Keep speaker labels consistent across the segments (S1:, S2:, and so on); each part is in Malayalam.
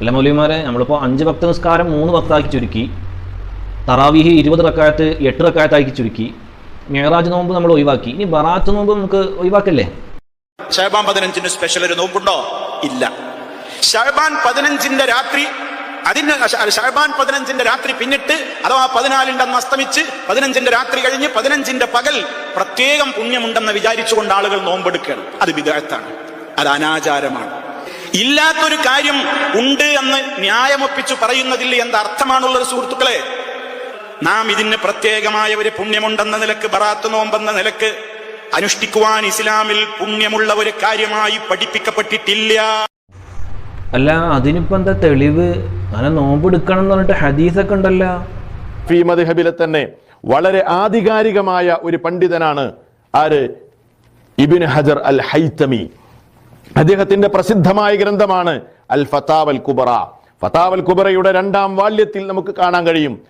S1: അല്ല മൗലിമാരെ നമ്മളിപ്പോൾ അഞ്ച് ഭക്ത നിസ്കാരം മൂന്ന് ഭക്താക്കി ചുരുക്കി. തറാവീഹ് ഇരുപത് റക്കായത്ത് എട്ട് റക്കായത്താക്കി ചുരുക്കി. മേറാജ് നോമ്പ് നമ്മൾ ഒഴിവാക്കി. ഇനി ബറാത്ത് നോമ്പ് നമുക്ക് ഒഴിവാക്കല്ലേ?
S2: ഷഹബാൻ പതിനഞ്ചിന് സ്പെഷ്യൽ ഒരു നോമ്പുണ്ടോ? ഇല്ല. ഷഹബാൻ പതിനഞ്ചിന്റെ രാത്രി അതിന് ഷഹബാൻ പതിനഞ്ചിന്റെ രാത്രി പിന്നിട്ട് അഥവാ പതിനാലിന്റെ അന്ന് അസ്തമിച്ച് പതിനഞ്ചിന്റെ രാത്രി കഴിഞ്ഞ് പതിനഞ്ചിന്റെ പകൽ പ്രത്യേകം പുണ്യമുണ്ടെന്ന് വിചാരിച്ചുകൊണ്ട് ആളുകൾ നോമ്പെടുക്കുകയാണ്. അത് വിദഗ്ധാണ് അത് അനാചാരമാണ്. ഇല്ലാത്തൊരു കാര്യം ഉണ്ട് എന്ന് ന്യായമൊപ്പിച്ചു പറയുന്നതിൽ എന്ത് അർത്ഥമാണുള്ളത് സുഹൃത്തുക്കളെ? നാം ഇതിന് പ്രത്യേകമായ ഒരു പുണ്യമുണ്ടെന്ന നിലയ്ക്ക് ബറാത്ത് നോമ്പെന്ന നിലയ്ക്ക് അനുഷ്ഠിക്കുവാൻ ഇസ്ലാമിൽ പുണ്യമുള്ള ഒരു കാര്യമായി പഠിപ്പിക്കപ്പെട്ടിട്ടില്ല.
S1: അല്ല അതിനിപ്പോ എന്താ തെളിവ്? അങ്ങനെ നോമ്പ് എടുക്കണം എന്ന് പറഞ്ഞിട്ട് ഹദീസൊക്കെ ഉണ്ടല്ലോ.
S3: ഫീമദ്ഹബിലെ തന്നെ വളരെ ആധികാരികമായ ഒരു പണ്ഡിതനാണ് ആര്? ഇബിൻ ഹജർ അൽ ഹൈത്തമി അദ്ദേഹത്തിന്റെ പ്രസിദ്ധമായ ഗ്രന്ഥമാണ് അൽ ഫത്താവൽ കുബറ. ഫത്താവൽ കുബറയുടെ രണ്ടാം വാല്യത്തിൽ നമുക്ക് കാണാൻ കഴിയും.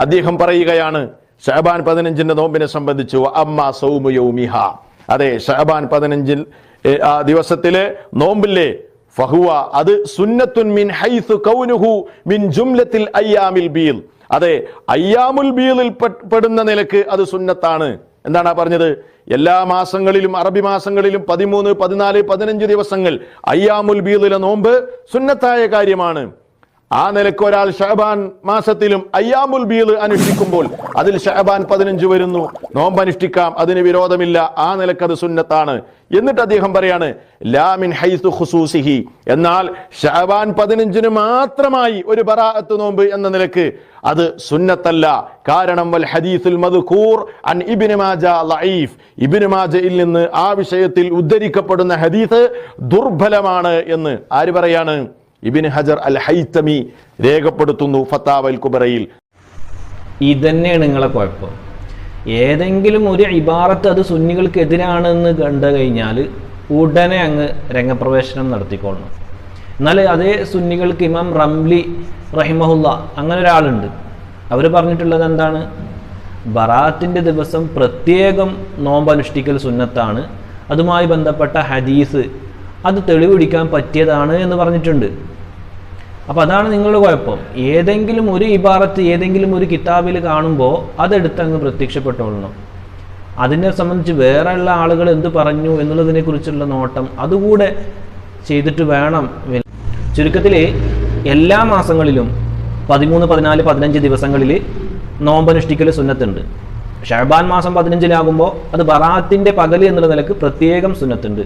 S3: അദ്ദേഹം പറയുകയാണ് ഷഹബാൻ പതിനഞ്ചിന്റെ നോമ്പിനെ സംബന്ധിച്ച് അമ്മ സൗമു യൗമിഹ. അതെ ഷഹബാൻ പതിനഞ്ചിൽ ആ ദിവസത്തിലെ നോമ്പില്ലേ? ഫഹുവ അത് സുന്നത്തുൻ മിൻ ഹൈസു കൗനുഹു മിൻ ജുംലത്തിൽ അയ്യാമിൽ ബീൽ. അതെ അയ്യാമുൽ ബീലിൽ പെടുന്ന നിലയ്ക്ക് അത് സുന്നത്താണ്. എന്താണ് പറഞ്ഞത്? എല്ലാ മാസങ്ങളിലും അറബി മാസങ്ങളിലും പതിമൂന്ന് പതിനാല് പതിനഞ്ച് ദിവസങ്ങൾ അയ്യാമുൽ ബീലിലെ നോമ്പ് സുന്നത്തായ കാര്യമാണ്. ആ നിലയ്ക്ക് ഒരാൾ ഷഹബാൻ മാസത്തിലും അയ്യാമുൽ ബീൽ അനുഷ്ഠിക്കുമ്പോൾ അതിൽ ഷഹബാൻ പതിനഞ്ച് വരുന്നു. നോമ്പ് അനുഷ്ഠിക്കാം അതിന് വിരോധമില്ല ആ നിലയ്ക്ക് അത് സുന്നത്താണ്. എന്നിട്ട് അദ്ദേഹം പറയാണ് ലാമിൻ ഹൈസു ഖുസൂസിഹി. എന്നാൽ ഷഹബാൻ പതിനഞ്ചിന് മാത്രമായി ഒരു ബറാഅത്ത് നോമ്പ് എന്ന നിലയ്ക്ക് അത് സുന്നത്തല്ല. കാരണം വൽ ഹദീസുൽ മദ്കൂർ അൻ ഇബ്നു മാജ ലഈഫ്. ഇബ്നു മാജയിൽ നിന്ന് ആ വിഷയത്തിൽ ഉദ്ധരിക്കപ്പെടുന്ന ഹദീസ് ദുർബലമാണ് എന്ന് ആര് പറയാണ്? ഇബിൻ ഹജർ അൽ ഹൈത്തമി രേഖപ്പെടുത്തുന്നു ഫത്താവൽ കുബറയിൽ
S1: ഇതന്നെയാണ് നിങ്ങളെ കുഴപ്പം. ഏതെങ്കിലും ഒരു ഇബാറത്ത് അത് സുന്നികൾക്കെതിരാണെന്ന് കണ്ടു കഴിഞ്ഞാൽ ഉടനെ അങ്ങ് രംഗപ്രവേശനം നടത്തിക്കൊള്ളണം. എന്നാൽ അതേ സുന്നികൾക്ക് ഇമാം റംലി റഹിമഹുല്ല അങ്ങനെ ഒരാളുണ്ട്. അവർ പറഞ്ഞിട്ടുള്ളത് എന്താണ്? ബറാത്തിന്റെ ദിവസം പ്രത്യേകം നോമ്പ് അനുഷ്ഠിക്കൽ സുന്നത്താണ്. അതുമായി ബന്ധപ്പെട്ട ഹദീസ് അത് തെളിവെടുക്കാൻ പറ്റിയതാണ് എന്ന് പറഞ്ഞിട്ടുണ്ട്. അപ്പോൾ അതാണ് നിങ്ങളുടെ കുഴപ്പം. ഏതെങ്കിലും ഒരു ഇബാറത്ത് ഏതെങ്കിലും ഒരു കിതാബിൽ കാണുമ്പോൾ അതെടുത്ത് അങ്ങ് പ്രത്യക്ഷപ്പെട്ടോളണം. അതിനെ സംബന്ധിച്ച് വേറെയുള്ള ആളുകൾ എന്ത് പറഞ്ഞു എന്നുള്ളതിനെക്കുറിച്ചുള്ള നോട്ടം അതുകൂടെ ചെയ്തിട്ട് വേണം. ചുരുക്കത്തിൽ എല്ലാ മാസങ്ങളിലും പതിമൂന്ന് പതിനാല് പതിനഞ്ച് ദിവസങ്ങളിൽ നോമ്പനുഷ്ഠിക്കൽ സുന്നത്തുണ്ട്. ഷഹബാൻ മാസം പതിനഞ്ചിലാകുമ്പോൾ അത് ബറാത്തിന്റെ പകൽ എന്നുള്ള നിലയ്ക്ക് പ്രത്യേകം സുന്നത്തുണ്ട്.